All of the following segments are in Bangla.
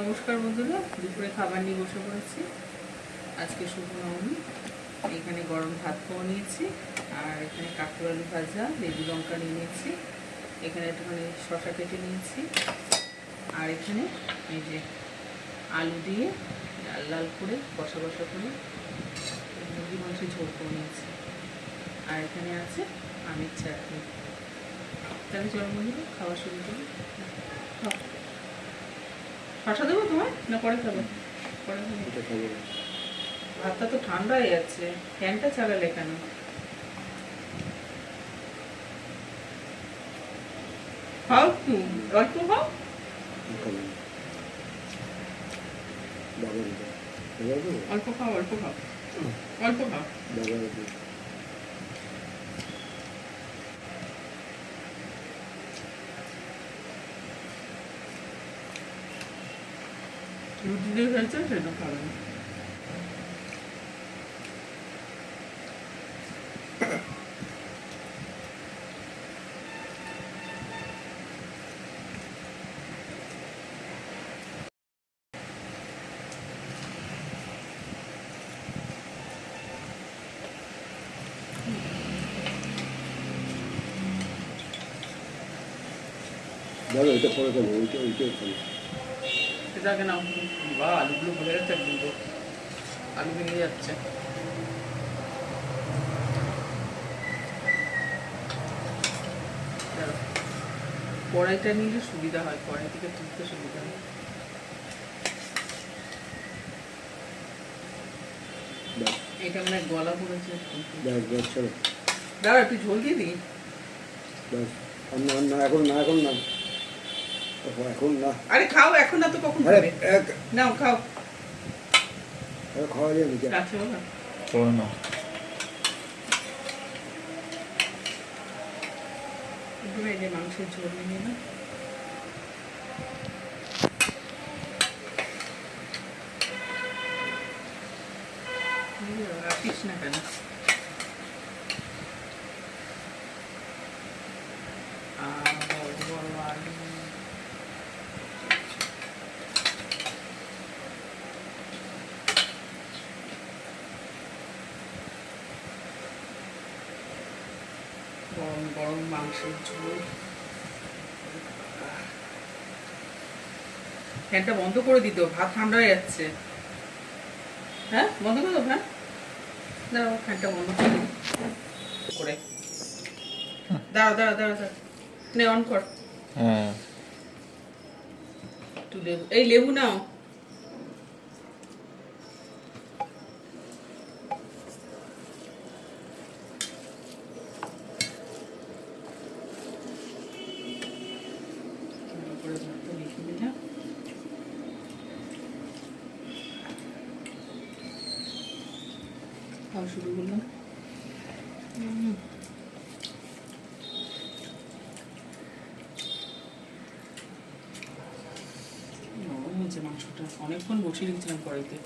নমস্কার বন্ধুরা, দুপুরে খাবার নিয়ে বসে পড়েছি। আজকে শুভ নবমী। এখানে গরম ভাত খাওয়া নিয়েছি, আর এখানে কাঁকড় আলু ভাজা, লেবু লঙ্কা নিয়ে নিয়েছি। এখানে একটুখানি শশা কেটে নিয়েছি। আর এখানে এই যে আলু দিয়ে লাল লাল করে কষা কষা করে মুরগি মাংসের ঝোল করে নিয়েছি। আর এখানে আছে আমের চাটনি। তাহলে চলো বন্ধুরা, খাওয়া শুরু করি। শশা দেবো তোমার না পরে খাবে? পরে খাবে। খাব ভাতটা তো ঠান্ডা হয়ে যাচ্ছে ফ্যানটা চালালে কেন? খাও একটু। অল্প খাও। খাব। না। বাবা। দিবে। বাবা দেবো? অল্প খাও অল্প খাও অল্প খাও বাবা দেবে। রুটি দিয়ে ফেলছে সেটা খাবে না বাবা এটা পরে খাব ওইটা ওইটাই খাব সেটাকে নাও বা আলুগুলো ভরে যাচ্ছে একদম আলু ভেঙে যাচ্ছে। কড়াইটা নিলে সুবিধা হয় কড়াই থেকে তুলতে সুবিধা হয়। এটা মানে গলা পড়েছে ব্যাস ব্যাস চলো। দাঁড়া একটু ঝোল দিয়ে দিই। ব্যাস না না এখন না এখন না। এখন না। আরে খাও এখন না তো কখন খাবে? নাও খাও। খাওয়া যায় নাকি? আছে বাবা। করে নাও। একটু এই যে মাংসের ঝোল নিয়ে না রাখিস না কেন? গরম গরম মাংসের ঝোল। ফ্যানটা বন্ধ করে দিত ভাত ঠান্ডা হয়ে যাচ্ছে। হ্যাঁ? বন্ধ করে দাও ফ্যান দাঁড়াও ফ্যানটা বন্ধ করে দাঁড়াও দাঁড়াও দাঁড়াও দাঁড়াও। নে অন কর। হ্যাঁ। এই লেবু নাও ভালো করে ভাতটা মেখে দিলাম। খাওয়া শুরু করলাম। হয়েছে মাংসটা অনেকক্ষণ বসিয়ে রেখেছিলাম কড়াইতে।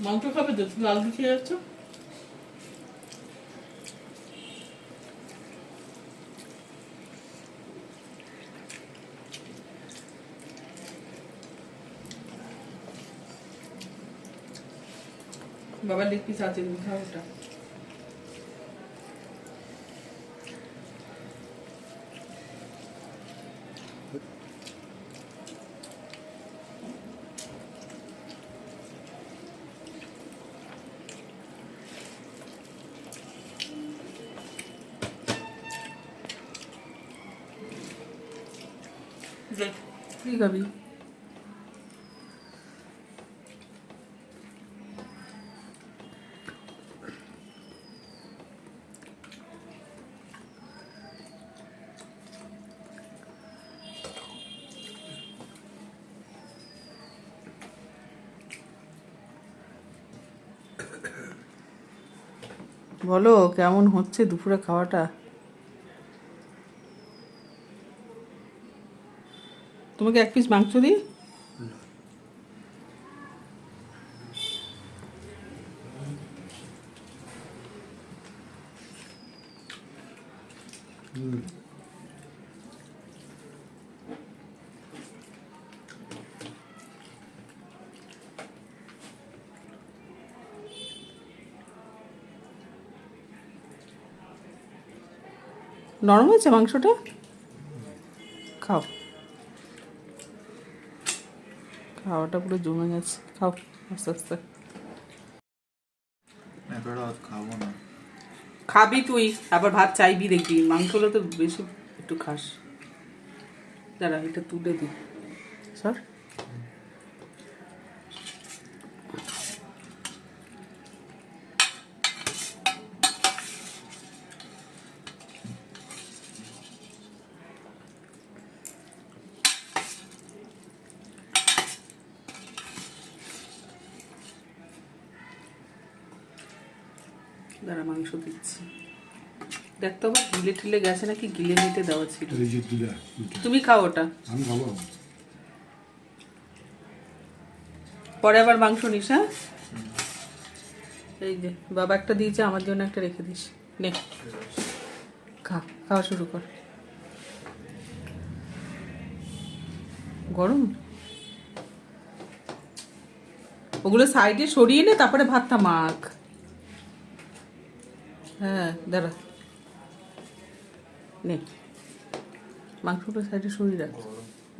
মাংস খাবে তো লাল আলু খেয়ে যাচ্ছ বাবা লেগ পিস আছে ওটা দেখ কি খাবি। বলো কেমন হচ্ছে দুপুরে খাওয়াটা? তোমাকে এক পিস মাংস দিই? নরম হয়েছে মাংসটা? খাও। খাওয়াটা পুরো জমে গেছে। খাও আস্তে আস্তে। খাব না। খাবি তুই আবার ভাত চাইবি দেখবি। মাংস হলে তো বেশি একটু খাস। দাঁড়া এটা তুলে দি স্যার? দাঁড়া মাংস দিচ্ছি। দেখ তো আবার গিলে টিলে গেছে নাকি গিলে নিতে দেওয়া ছিল। তুমি খাও ওটা। আমি খাব। পরে আবার মাংস নিস হ্যাঁ? এই যে বাবা একটা দিয়েছে আমার জন্য একটা রেখে দিস। নে। খা খাওয়া শুরু কর। গরম? ওগুলো সাইডে সরিয়ে নে তারপরে ভাতটা মাখ। হ্যাঁ দাঁড়া। নে। মাংসটা সাইডে সরিয়ে রাখ।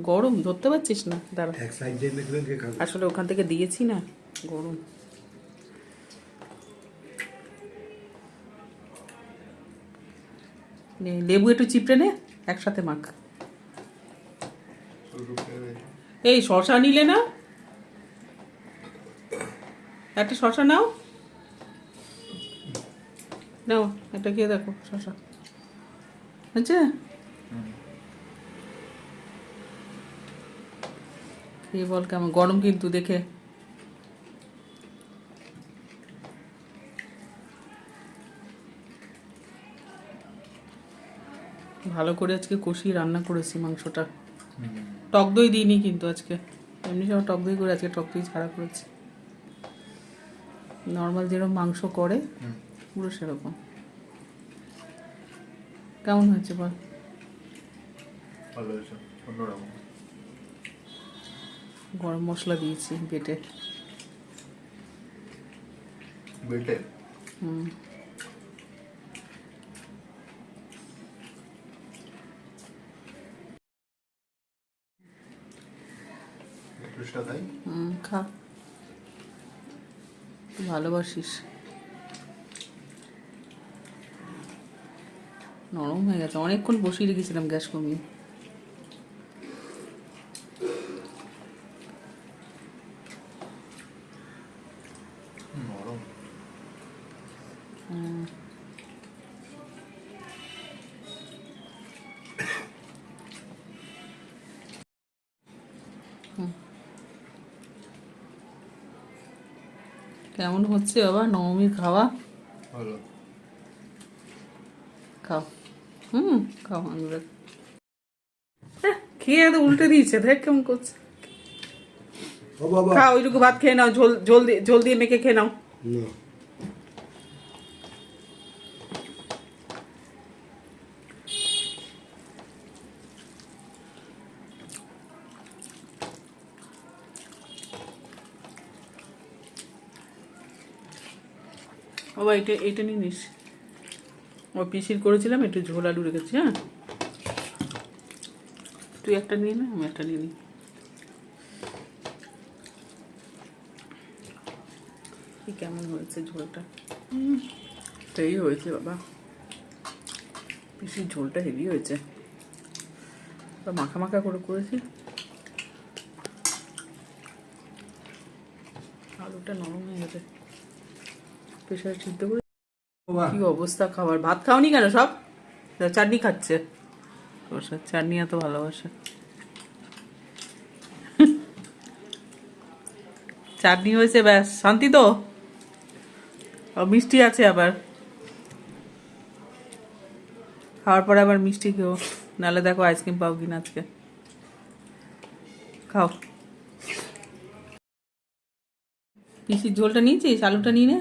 গরম ধরতে পারছিস না। দাঁড়া। আসলে ওখান থেকে দিয়েছি না গরম। নে, লেবু একটু চিপড়ে নে একসাথে মাখ। এই শশা নিলে না? একটা শশা নাও। নাও, এটা খেয়ে দেখো, শশা। আচ্ছা খেয়ে বল কেমন, গরম কিন্তু দেখে। ভালো করে আজকে কষিয়ে রান্না করেছি মাংসটা। টক দই দিইনি কিন্তু আজকে। এমনি সব টক দই করে আজকে টক দই ছাড়া করেছি। নর্মাল যেরকম মাংস করে। পুরো সেরকম। কেমন হয়েছে বল? ভালো হয়েছে অন্যরকম। গরম মশলা দিয়েছি বেটে। বেটে? হুম। খা। ভালোবাসিস। নরম হয়ে গেছে। অনেকক্ষণ বসিয়ে রেখেছিলাম গ্যাস কমিয়ে। কেমন হচ্ছে বাবা? নবমীর খাওয়া ভালো খাও খেয়ে তো উল্টে দিয়েছে দেখ কেমন করছে। খাও ওইটুকু ভাত খেয়ে নাও ঝোল ঝোল দিয়ে ঝোল দিয়ে মেখে খেয়ে নাও। এটা এটা নিয়ে নিস। ও পিসির করেছিলাম একটু ঝোল আলু রেখেছি হ্যাঁ? তুই একটা নিয়ে নে আমি একটা নিয়ে নিই। কি কেমন হয়েছে ঝোলটা? সেই হয়েছে বাবা। পিসির ঝোলটা হেভি হয়েছে। মাখা মাখা করে করেছি। আলুটা নরম হয়ে গেছে। প্রেশারে সিদ্ধ করে কি অবস্থা খাবার? ভাত খাওনি কেন সব? চাটনি খাচ্ছে। চাটনি এত ভালোবাসে। চাটনি হয়েছে, ব্যাস। শান্তি তো? মিষ্টি আছে আবার। খাওয়ার পরে আবার মিষ্টি খেও। নাহলে দেখো আইসক্রিম পাও কিনা আজকে। খাও। পিসির ঝোলটা নিয়েছিস? আলুটা নিয়ে নে।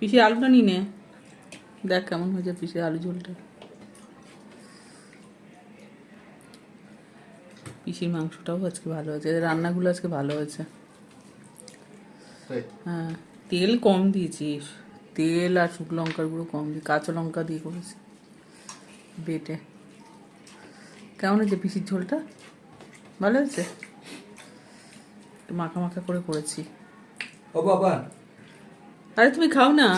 পিসি আলুটা নিয়ে নে। দেখ কেমন হয়েছে পিসির আলু ঝোলটা। পিসির মাংসটাও আজকে ভালো হয়েছে রান্নাগুলো আজকে ভালো হয়েছে। হ্যাঁ তেল কম দিয়েছিস তেল আর শুকনো লঙ্কার গুঁড়ো কম দিয়ে কাঁচা লঙ্কা দিয়ে করেছি বেটে। কেমন হয়েছে পিসির ঝোলটা? ভালো হয়েছে? মাখা মাখা করে করেছি। ও বাবা আরে তুমি খাও না।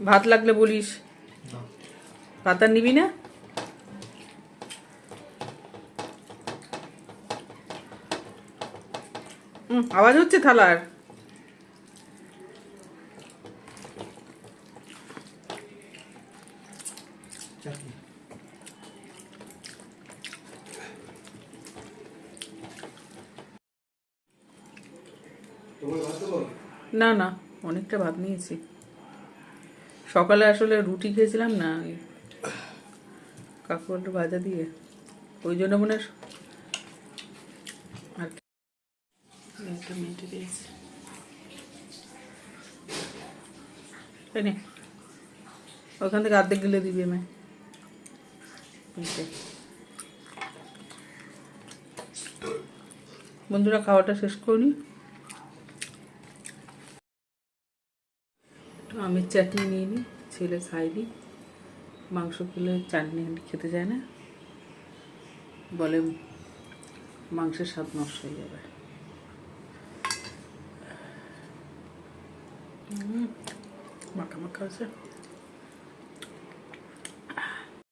ভাত লাগলে বলিস। ভাত আর নিবি না? হুম, আওয়াজ হচ্ছে থালার তোমার ভাত দেবো না না, অনেকটা ভাত নিয়েছি। সকালে আসলে রুটি খেয়েছিলাম না কাকুয়ালটা ভাজা দিয়ে। ওই জন্য মনে আর দিয়েছি। ওখান থেকে অর্ধেক গেলে দিবি আমায় বন্ধুরা, খাওয়াটা শেষ করি আমের চাটনি নিয়ে নিই ছেলে খাইনি মাংস খেলে চাটনি খেতে যায় না। বলে মাংসের স্বাদ নষ্ট হয়ে যাবে। মাখা মাখা আছে।